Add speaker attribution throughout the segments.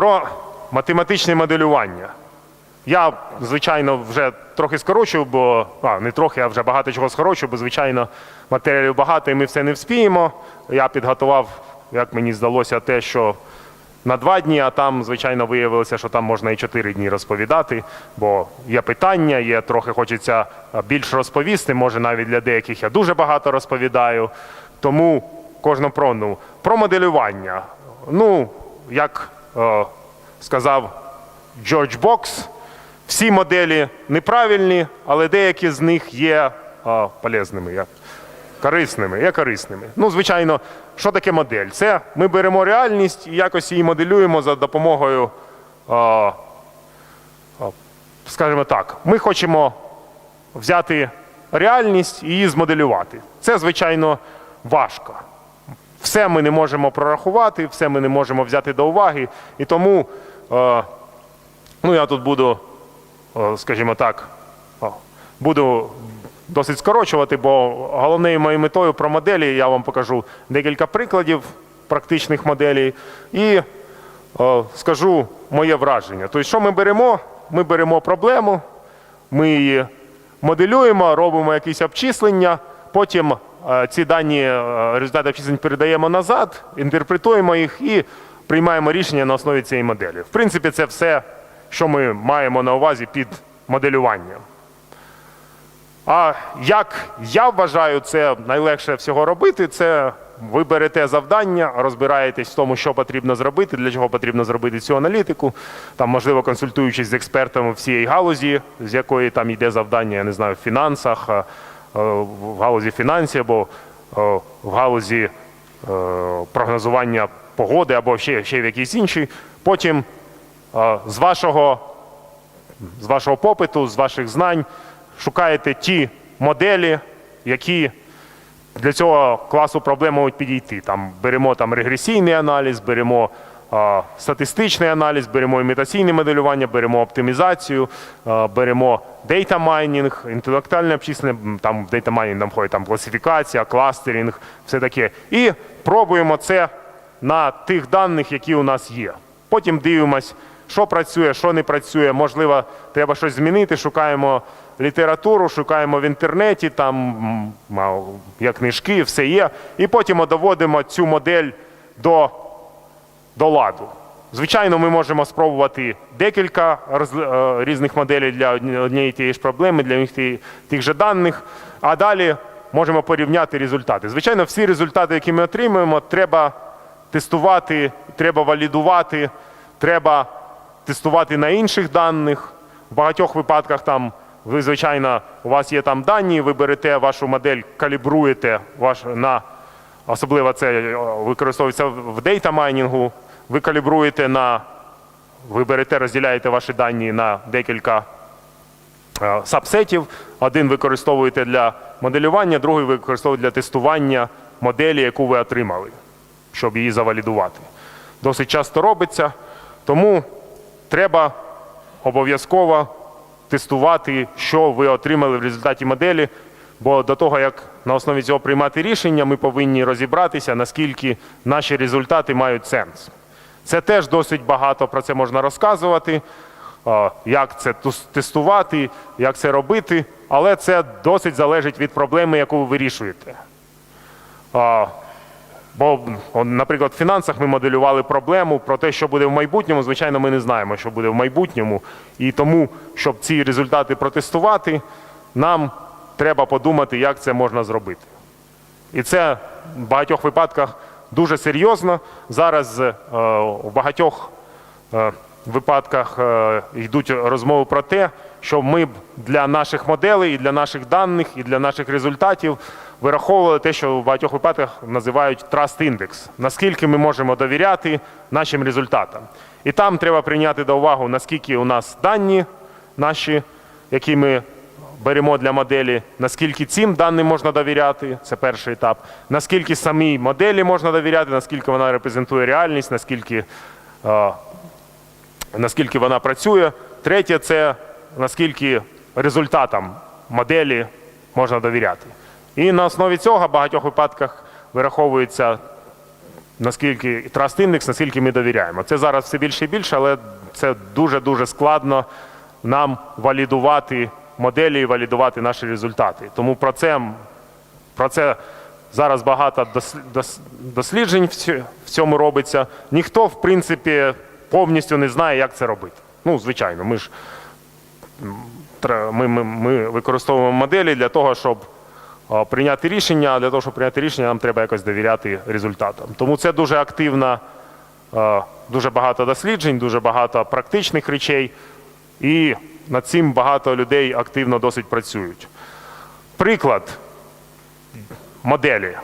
Speaker 1: Про математичне моделювання. Я, звичайно, вже трохи скорочив, бо а, не трохи, а вже багато чого скорочив, бо, звичайно, матеріалів багато і ми все не вспіємо. Я підготував, як мені здалося, те, що на два дні, а там, звичайно, виявилося, що там можна і чотири дні розповідати, бо є питання, є трохи хочеться а, більш розповісти. Може, навіть для деяких я дуже багато розповідаю. Тому кожна про ну, про моделювання. Ну, як сказав Джордж Бокс, всі моделі неправильні, але деякі з них є е, полезними. Корисними, є корисними. Ну, звичайно, що таке модель? Це ми беремо реальність і якось її моделюємо за допомогою, е, е, скажімо так, ми хочемо взяти реальність і її змоделювати. Це, звичайно, важко. Все ми не можемо прорахувати, все ми не можемо взяти до уваги. І тому е, ну, я тут буду, е, скажімо так, буду досить скорочувати, бо головною моєю метою про моделі я вам покажу декілька прикладів практичних моделей і е, скажу моє враження. Тобто, що ми беремо? Ми беремо проблему, ми її моделюємо, робимо якісь обчислення, потім ці дані е, результати обчислень передаємо назад, інтерпретуємо їх і приймаємо рішення на основі цієї моделі. В принципі, це все, що ми маємо на увазі під моделюванням. А як я вважаю, це найлегше всього робити, це ви берете завдання, розбираєтесь в тому, що потрібно зробити, для чого потрібно зробити цю аналітику. Там, можливо, консультуючись з експертами всієї галузі, з якої там йде завдання, я не знаю, в фінансах, е, в галузі фінансів або е, в галузі е, прогнозування погоди або ще, ще в якійсь іншій. Потім е, з вашого з вашого попиту, з ваших знань шукаєте ті моделі, які для цього класу проблем можуть підійти. Там беремо там регресійний аналіз, беремо статистичний аналіз, беремо імітаційне моделювання, беремо оптимізацію, беремо дейта майнінг, інтелектуальне обчислення, там в дейта майнінг нам входить там класифікація, кластеринг, все таке. І пробуємо це на тих даних, які у нас є. Потім дивимось, що працює, що не працює. Можливо, треба щось змінити. Шукаємо літературу, шукаємо в інтернеті, там є книжки, все є. І потім доводимо цю модель до, до ладу. Звичайно, ми можемо спробувати декілька е, різних моделей для однієї тієї ж проблеми, для тих же даних, а далі можемо порівняти результати. Звичайно, всі результати, які ми отримуємо, треба тестувати, треба валідувати, треба тестувати на інших даних. В багатьох випадках там ви, звичайно, у вас є там дані, ви берете вашу модель, калібруєте ваш, на особливо це е, використовується в дейта майнінгу. Ви калібруєте на ви берете, розділяєте ваші дані на декілька е, сабсетів. Один використовуєте для моделювання, другий використовуєте для тестування моделі, яку ви отримали, щоб її завалідувати. Досить часто робиться, тому треба обов'язково тестувати, що ви отримали в результаті моделі. Бо до того, як на основі цього приймати рішення, ми повинні розібратися, наскільки наші результати мають сенс. Це теж досить багато про це можна розказувати, як це тестувати, як це робити, але це досить залежить від проблеми, яку ви вирішуєте. Бо, наприклад, в фінансах ми моделювали проблему про те, що буде в майбутньому. Звичайно, ми не знаємо, що буде в майбутньому. І тому, щоб ці результати протестувати, нам треба подумати, як це можна зробити. І це в багатьох випадках дуже серйозно. Зараз е, в багатьох е, випадках е, йдуть розмови про те, що ми б для наших моделей, і для наших даних, і для наших результатів вираховували те, що в багатьох випадках називають Trust Index. Наскільки ми можемо довіряти нашим результатам. І там треба прийняти до уваги, наскільки у нас дані наші, які ми беремо для моделі, наскільки цим даним можна довіряти, це перший етап, наскільки самій моделі можна довіряти, наскільки вона репрезентує реальність, наскільки, е, наскільки вона працює. Третє це наскільки результатам моделі можна довіряти. І на основі цього в багатьох випадках вираховується наскільки Trust Index, наскільки ми довіряємо. Це зараз все більше і більше, але це дуже-дуже складно нам валідувати моделі і валідувати наші результати. Тому про це, про це зараз багато дос- дос- досліджень в цьому робиться. Ніхто, в принципі, повністю не знає, як це робити. Ну, звичайно, ми ж ми, ми, ми використовуємо моделі для того, щоб прийняти рішення. А для того, щоб прийняти рішення, нам треба якось довіряти результатам. Тому це дуже активна, дуже багато досліджень, дуже багато практичних речей, і над цим багато людей активно досить працюють. Приклад моделі.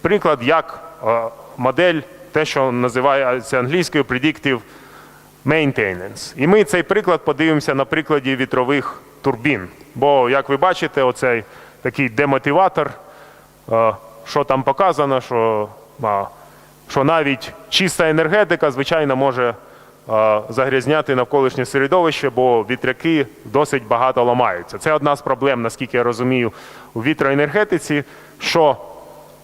Speaker 1: Приклад, як е, модель, те, що називається англійською predictive maintenance. І ми цей приклад подивимося на прикладі вітрових турбін. Бо, як ви бачите, оцей такий демотиватор, е, що там показано, що, що навіть чиста енергетика, звичайно, може загрязняти навколишнє середовище, бо вітряки досить багато ламаються. Це одна з проблем, наскільки я розумію, у вітроенергетиці, що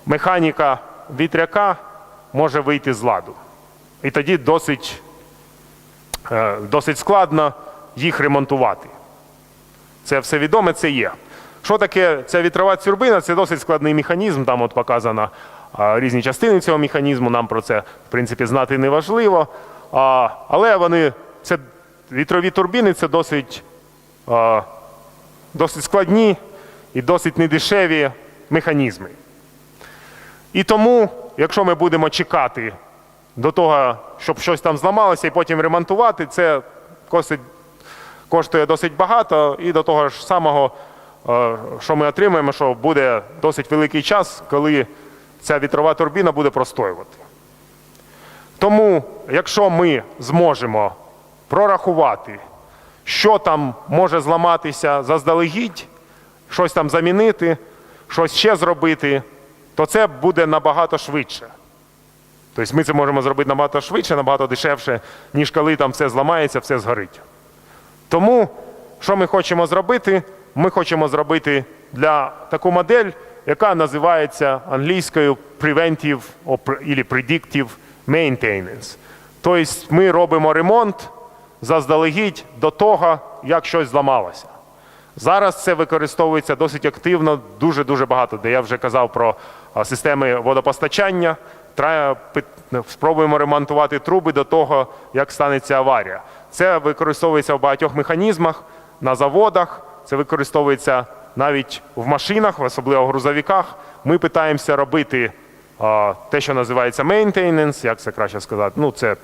Speaker 1: механіка вітряка може вийти з ладу. І тоді досить, е, досить складно їх ремонтувати. Це все відоме, це є. Що таке ця вітрова турбина? Це досить складний механізм. Там от показано різні частини цього механізму. Нам про це, в принципі, знати не важливо. А, але вони, це вітрові турбіни це досить, а, досить складні і досить недешеві механізми. І тому, якщо ми будемо чекати до того, щоб щось там зламалося і потім ремонтувати, це косить коштує досить багато, і до того ж самого, що ми отримаємо, що буде досить великий час, коли ця вітрова турбіна буде простоювати. Тому, якщо ми зможемо прорахувати, що там може зламатися заздалегідь, щось там замінити, щось ще зробити, то це буде набагато швидше. Тобто ми це можемо зробити набагато швидше, набагато дешевше, ніж коли там все зламається, все згорить. Тому, що ми хочемо зробити? Ми хочемо зробити для таку модель, яка називається англійською preventive або predictive maintenance. Тобто ми робимо ремонт заздалегідь до того, як щось зламалося. Зараз це використовується досить активно, дуже-дуже багато, де я вже казав про системи водопостачання. Спробуємо ремонтувати труби до того, як станеться аварія. Це використовується в багатьох механізмах, на заводах, це використовується навіть в машинах, особливо в грузовиках. Ми питаємося робити те, що називається maintenance, як це краще сказати. Ну, це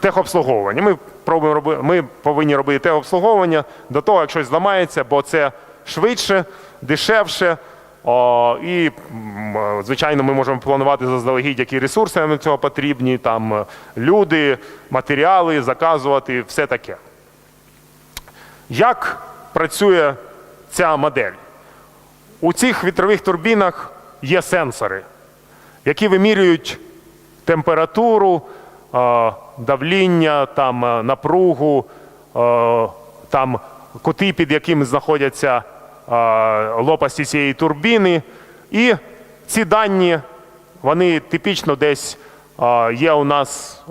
Speaker 1: техобслуговування. Ми пробуємо ми повинні робити техобслуговування до того, як щось зламається, бо це швидше, дешевше. І, е, звичайно, ми можемо планувати заздалегідь, які ресурси нам цього потрібні, там е, люди, матеріали, заказувати, все таке. Як працює ця модель? У цих вітрових турбінах є сенсори, які вимірюють температуру, давління, там, напругу, там, кути, під якими знаходяться лопасті цієї турбіни. І ці дані, вони типічно десь є у нас,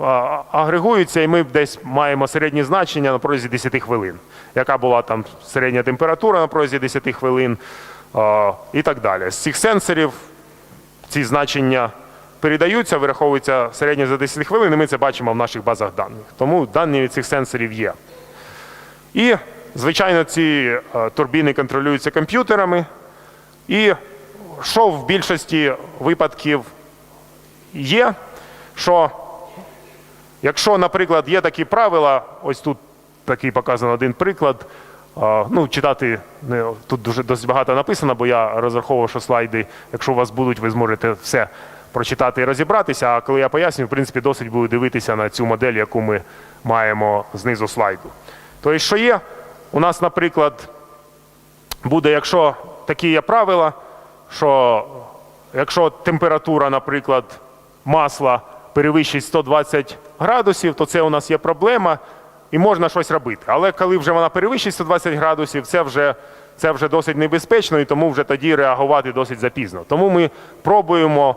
Speaker 1: агрегуються, і ми десь маємо середні значення на протязі 10 хвилин. Яка була там середня температура на протязі 10 хвилин і так далі. З цих сенсорів ці значення передаються, вираховуються середньо за 10 хвилин, і ми це бачимо в наших базах даних. Тому дані від цих сенсорів є. І, звичайно, ці е, турбіни контролюються комп'ютерами. І що в більшості випадків є, що якщо, наприклад, є такі правила, ось тут такий показаний один приклад. Ну, читати не, тут дуже досить багато написано, бо я розраховував, що слайди, якщо у вас будуть, ви зможете все прочитати і розібратися. А коли я пояснюю, в принципі, досить буде дивитися на цю модель, яку ми маємо знизу слайду. Тобто, що є? У нас, наприклад, буде, якщо такі є правила, що якщо температура, наприклад, масла перевищить 120 градусів, то це у нас є проблема і можна щось робити. Але коли вже вона перевищить 120 градусів, це вже, це вже досить небезпечно, і тому вже тоді реагувати досить запізно. Тому ми пробуємо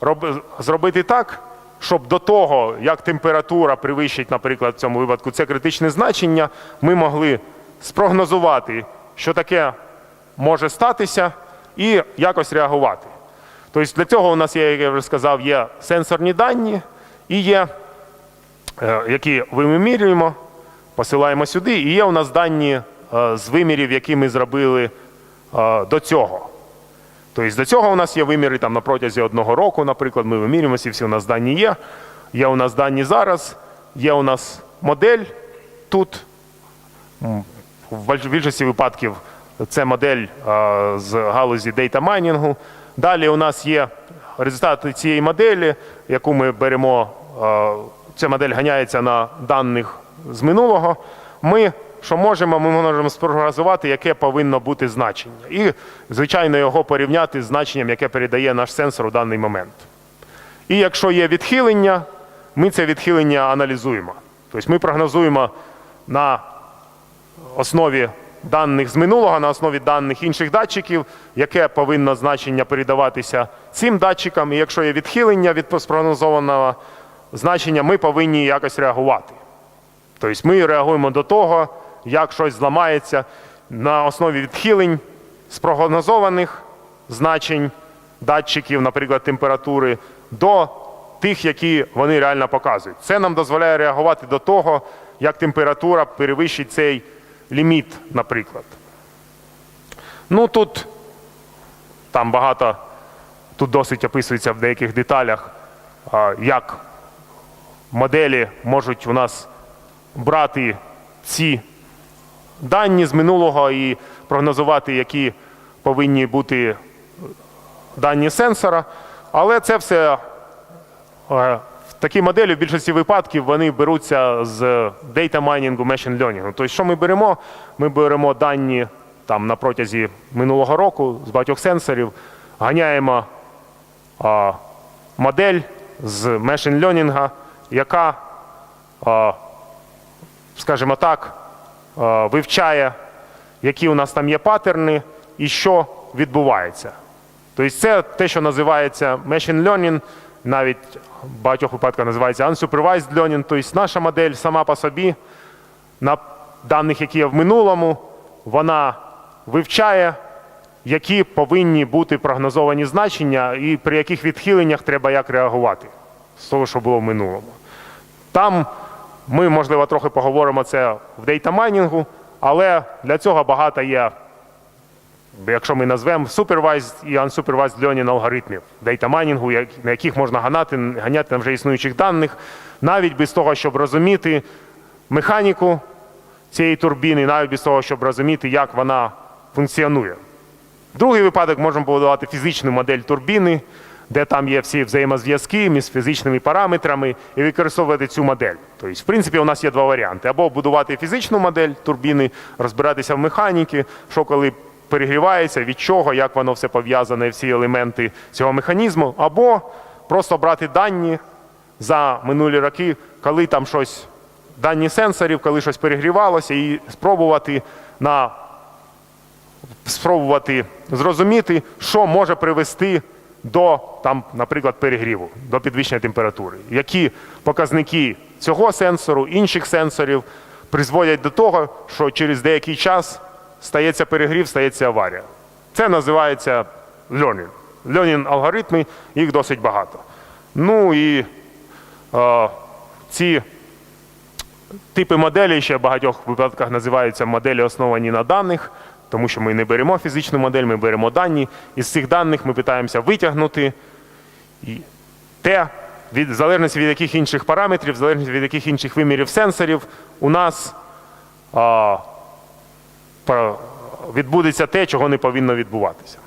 Speaker 1: роб- зробити так, щоб до того, як температура перевищить, наприклад, в цьому випадку це критичне значення, ми могли спрогнозувати, що таке може статися, і якось реагувати. Тобто для цього у нас є, як я вже сказав, є сенсорні дані і є, е, які вимірюємо, посилаємо сюди, і є у нас дані е, з вимірів, які ми зробили е, до цього. Тобто до цього у нас є виміри там, на протязі одного року, наприклад, ми вимірюємося, всі у нас дані є. Є у нас дані зараз, є у нас модель тут. В більшості випадків це модель е, з галузі дейта майнінгу. Далі у нас є результати цієї моделі, яку ми беремо. Ця модель ганяється на даних з минулого. Ми що можемо, ми можемо спрогнозувати, яке повинно бути значення. І, звичайно, його порівняти з значенням, яке передає наш сенсор у даний момент. І якщо є відхилення, ми це відхилення аналізуємо. Тобто ми прогнозуємо на основі даних з минулого, на основі даних інших датчиків, яке повинно значення передаватися цим датчикам. І якщо є відхилення від спрогнозованого значення, ми повинні якось реагувати. Тобто ми реагуємо до того, як щось зламається на основі відхилень спрогнозованих значень датчиків, наприклад, температури, до тих, які вони реально показують. Це нам дозволяє реагувати до того, як температура перевищить цей ліміт, наприклад. Ну тут там багато, тут досить описується в деяких деталях, як моделі можуть у нас брати ці дані з минулого і прогнозувати, які повинні бути дані сенсора. Але це все е, такі моделі в більшості випадків вони беруться з data майнінгу, machine learning. Тобто, що ми беремо? Ми беремо дані там на протязі минулого року з багатьох сенсорів, ганяємо а, модель з machine learning, яка, а, скажімо так, вивчає, які у нас там є паттерни і що відбувається. Тобто це те, що називається machine learning, навіть в багатьох випадках називається unsupervised learning, тобто наша модель сама по собі на даних, які є в минулому, вона вивчає, які повинні бути прогнозовані значення і при яких відхиленнях треба як реагувати з того, що було в минулому. Там ми, можливо, трохи поговоримо це в дейта-майнінгу, але для цього багато є якщо ми назвемо supervised і unsupervised learning алгоритмів дейта майнінгу, на яких можна ганяти, ганяти на вже існуючих даних, навіть без того, щоб розуміти механіку цієї турбіни, навіть без того, щоб розуміти, як вона функціонує. Другий випадок можемо побудувати фізичну модель турбіни, де там є всі взаємозв'язки між фізичними параметрами, і використовувати цю модель. Тобто, в принципі, у нас є два варіанти: або будувати фізичну модель турбіни, розбиратися в механіки, що коли перегрівається, від чого, як воно все пов'язане, всі елементи цього механізму, або просто брати дані за минулі роки, коли там щось, дані сенсорів, коли щось перегрівалося, і спробувати на спробувати зрозуміти, що може привести до, там, наприклад, перегріву, до підвищення температури. Які показники цього сенсору, інших сенсорів призводять до того, що через деякий час стається перегрів, стається аварія. Це називається learning. Learning алгоритми, їх досить багато. Ну і е, ці типи моделей ще в багатьох випадках називаються моделі, основані на даних, тому що ми не беремо фізичну модель, ми беремо дані. Із цих даних ми намагаємося витягнути те, від, в залежності від яких інших параметрів, в залежності від яких інших вимірів сенсорів, у нас відбудеться те, чого не повинно відбуватися.